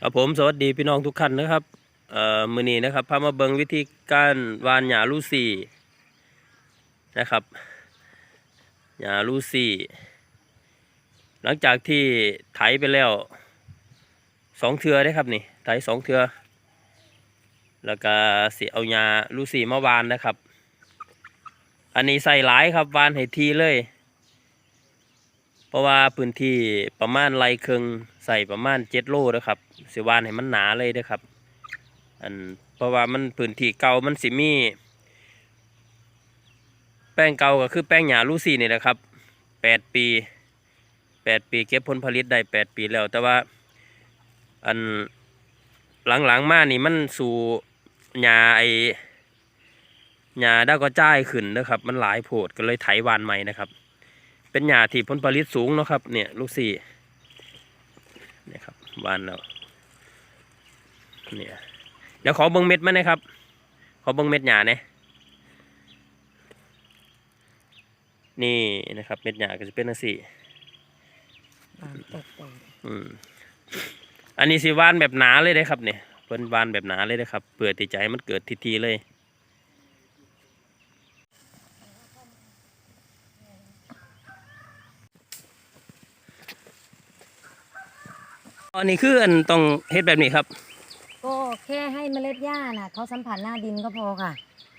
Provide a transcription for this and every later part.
ครับผมสวัสดีพี่น้องทุกท่านนะครับเอ่อมือนี้นะครับพามาเบิงวิธีการวานหญ้าลูซี่นะครับหญ้าลูซี่ หลังจากที่ไถไปแล้วสองเทือได้ครับนี่ไถสองเทือ แล้วก็สิเอาหญ้าลูซี่มาวานนะครับ อันนี้ใส่หลายครับวานให้ทีเลย ราะว่าพื้นที่ประมาณไรครึงใส่ประมาณเจ็ดโลนะครับสิวานให้มันหนาเลยนะครับ อันเพราะว่ามันพื้นที่เก่ามันสิมี แป้งเก่าก็คือแป้งหยาลูซี่นี่แหละครับแปดปีแปดปีเก็บผลผลิตได้แปดปีแล้ว แต่ว่าอันหลังๆมานี่มันสู่หยาไอหยาดาก็จ้ายขึ้นนะครับ มันหลายโพดก็เลยไถวานใหม่นะครับ เป็นหญ้าที่ผลผลิตสูงเนาะครับ เนี่ยลูกสี่เนี่ยครับหวานแล้วเนี่ยเดี๋ยวขอเบิ้งเม็ดมาหนะครับ ขอเบิ้งเม็ดหญ้าเนี่ยนี่นะครับ เม็ดหญ้าก็จะเป็นอันสี่บานแตกอืมอันนี้สิหวานแบบหนาเลยได้ครับเนี่ยเพิ่นหวานแบบหนาเลยนะครับเปิดติใจให้มันเกิดทีๆเลย อันนี้คืออันต้องเฮ็ดแบบนี้ครับๆก็แค่ให้เมล็ดหญ้าน่ะเขาสัมผัสหน้าดินก็พอค่ะ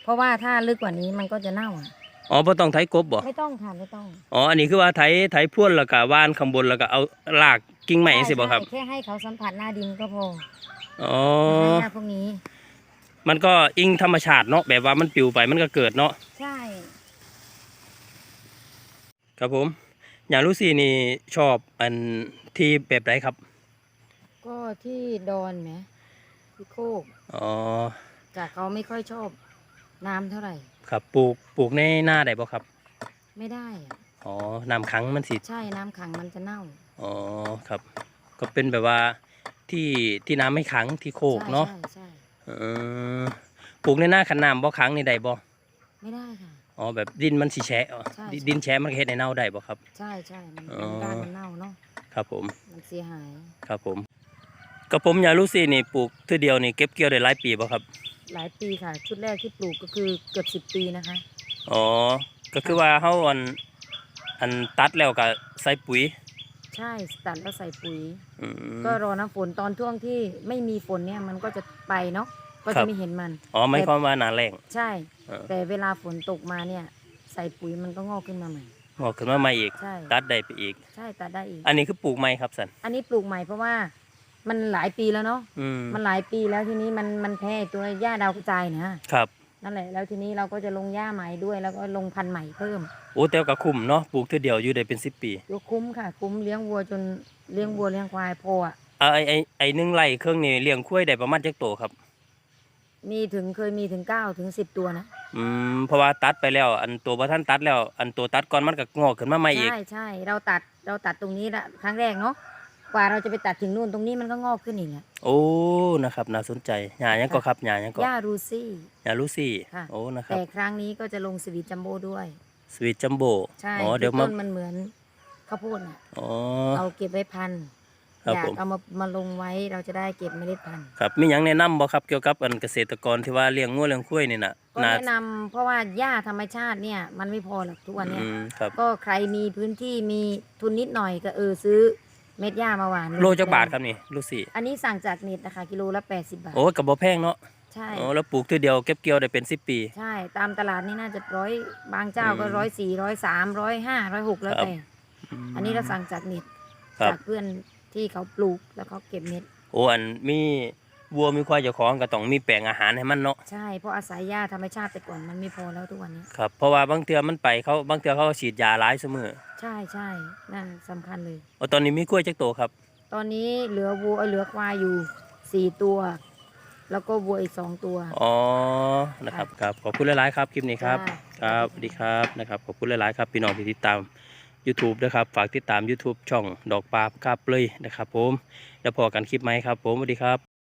เพราะว่าถ้าลึกกว่านี้มันก็จะเน่าอะอ๋อบ่ต้องไถกบบ่ไม่ต้องค่ะไม่ต้องอ๋ออันนี้คือว่าไถไถพ่วนแล้วก็ว่านข้างบนแล้วก็เอาลากกิ่งไม้สิบ่ครับใช่แค่ให้เขาสัมผัสหน้าดินก็พออ๋อให้หญ้าพวกนี้ มันก็อิงธรรมชาติเนาะแบบว่ามันปลิวไปมันก็เกิดเนาะใช่ครับผม อย่างลูซี่นี่ชอบอันที่แบบไหนครับ ก็ที่ดอนไหมที่โคกอ๋อจากเขาไม่ค่อยชอบน้ำเท่าไหร่ ครับปลูกปลูกในหน้าได้บ่ครับไม่ได้อะอ๋อน้ำขังมันสิใช่น้ำขังมันจะเน่าอ๋อครับ ก็เป็นแบบว่าที่ที่น้ำไม่ขังที่โคกใช่เนาะใช่ใช่เออปลูกในหน้าขันน้ำบ่ขังนี่ได้บ่ไม่ได้ค่ะ อ๋อแบบดินมันสิแฉะอ๋อใช่ดิใช่ ดินแฉะมันก็เฮ็ดให้เน่าได้บ่ครับ ใช่ใช่มันอ๋อ ด้านมันเน่าเนาะครับผม มันเสียหาย ครับผม กับผมยาลูซี่นี่ปลูกเทื่อเดียวนี่เก็บเกี่ยวได้หลายปีบ่ครับ หลายปีค่ะ ชุดแรกที่ปลูกก็คือเกือบสิบปีนะคะ อ๋อ ก็คือว่าเฮาอันอันตัดแล้วก็ใส่ปุ๋ย ใช่ตัดแล้วใส่ปุ๋ย อืม ก็รอน้ำฝนตอนช่วงที่ไม่มีฝนเนี่ยมันก็จะไปเนาะก็ครัจะบ ไม่เห็นมัน อ๋อไม่ความว่าหนาแรงใช่ เออแต่เวลาฝนตกมาเนี่ย ใส่ปุ๋ยมันก็งอกขึ้นมาใหม่ งอกขึ้นมาใหม่อีก ใช่ ตัดได้ไปอีก ใช่ตัดได้อีก อันนี้คือปลูกใหม่ครับสัน อันนี้ปลูกใหม่เพราะว่า มันหลายปีแล้วเนาะอืมมันหลายปีแล้วทีนี้มันมันแพ้ตัวหญ้าดาวกระจายนะครับนั่นแหละ แล้วทีนี้เราก็จะลงหญ้าใหม่ด้วยแล้วก็ลงพันธุ์ใหม่เพิ่มโอ้แต่ก็คุ้มเนาะปลูกเทื่อเดียวอยู่ได้เป็น10ปียกคุ้มค่ะ คุ้มเลี้ยงวัวจนเลี้ยงวัวเลี้ยงควายพออะอ่าไอ้ไอ้ไอ้หนึ่งไร่เครื่องนี่เลี้ยงควายได้ประมาณจักโตครับ มีถึงเคยมีถึงเก้าถึงสิบตัวนะอืมเพราะว่าตัดไปแล้ว อันตัวบ่ทันตัดแล้ว อันตัวตัดก่อนมันก็งอกขึ้นมาใหม่อีกใช่ใช่เราตัดเราตัดตรงนี้ละครั้งแรกเนาะ กว่าเราจะไปตัดถึงนู่นตรงนี้มันก็งอกขึ้นอีกอะโอ้นะครับน่าสนใจหญ้าหยังก็ครับหญ้าหยังก็หญ้ารูซี่ หญ้าลูซี่ค่ะ โอ้นะครับแต่ครั้งนี้ก็จะลงสวีทจัมโบ้ด้วย สวีทจัมโบ้ใช่อ๋อที่เดี๋ยวมาต้นมันเหมือนข้าวโพดอะอ๋อ เอาเก็บไว้พันธุ์ครับอยาผกมเอามามาลงไว้เราจะได้เก็บเมล็ดพันธุ์ครับมีหยังแนะนำบ่ครับเกี่ยวกับอันเกษตรกรที่ว่าเลี้ยงงัวเลี้ยงควายนี่น่ะก็น่าแนะนำเพราะว่าหญ้าธรรมชาติเนี่ย มันไม่พอหรอกทุกวันเนี่ย อืมครับ ก็ใครมีพื้นที่มีทุนนิดหน่อยก็เออซื้อ เม็ดหญ้ามาหวานโลจักบาทครับนี่ลูซี่อันนี้สั่งจากเน็ตนะคะ กิโลละ80บาท โอ้ก็บ่แพงเนาะใช่อ๋อแล้วปลูกทีเดียวเก็บเกี่ยวได้เป็น10ปี ใช่ ตามตลาดนี่น่าจะร้อยบางเจ้าก็อืมร้อยสี่ร้อยสามร้อยห้าร้อยหกแล้วครับแต่อันนี้เราสั่งจากเน็ตครับจากเพื่อนที่เขาปลูกแล้วเขาเก็บเม็ดโอ้อันมี วัวมีควายเจ้าของก็ต้องมีแปลงอาหารให้มันเนาะใช่เพราะอาศัยหญ้าธรรมชาติแต่ก่อนมันไม่พอแล้วทุกวันนี้ ครับเพราะว่าบางเทื่อมันไปเขาบางเทื่อเขาก็ฉีดยาหลายเสมอใช่ใช่นั่นสำคัญเลย โอ้ตอนนี้มีกล้วยจักโตครับ ตอนนี้เหลือวัวเอ้ยเหลือควายอยู่สี่ตัว แล้วก็วัวอีกสองตัว อ๋อ นะครับครับขอบคุณหลาย ๆ ครับ คลิปนี้ครับจ้าครับสวัสดีครับนะครับ ขอบคุณหลาย ๆ ครับ พี่น้องที่ติดตาม YouTube นะครับ ฝากติดตาม YouTube ช่องดอกปลาคาบเลยนะครับผม แล้วพอกันคลิปไหมครับผมสวัสดีครับ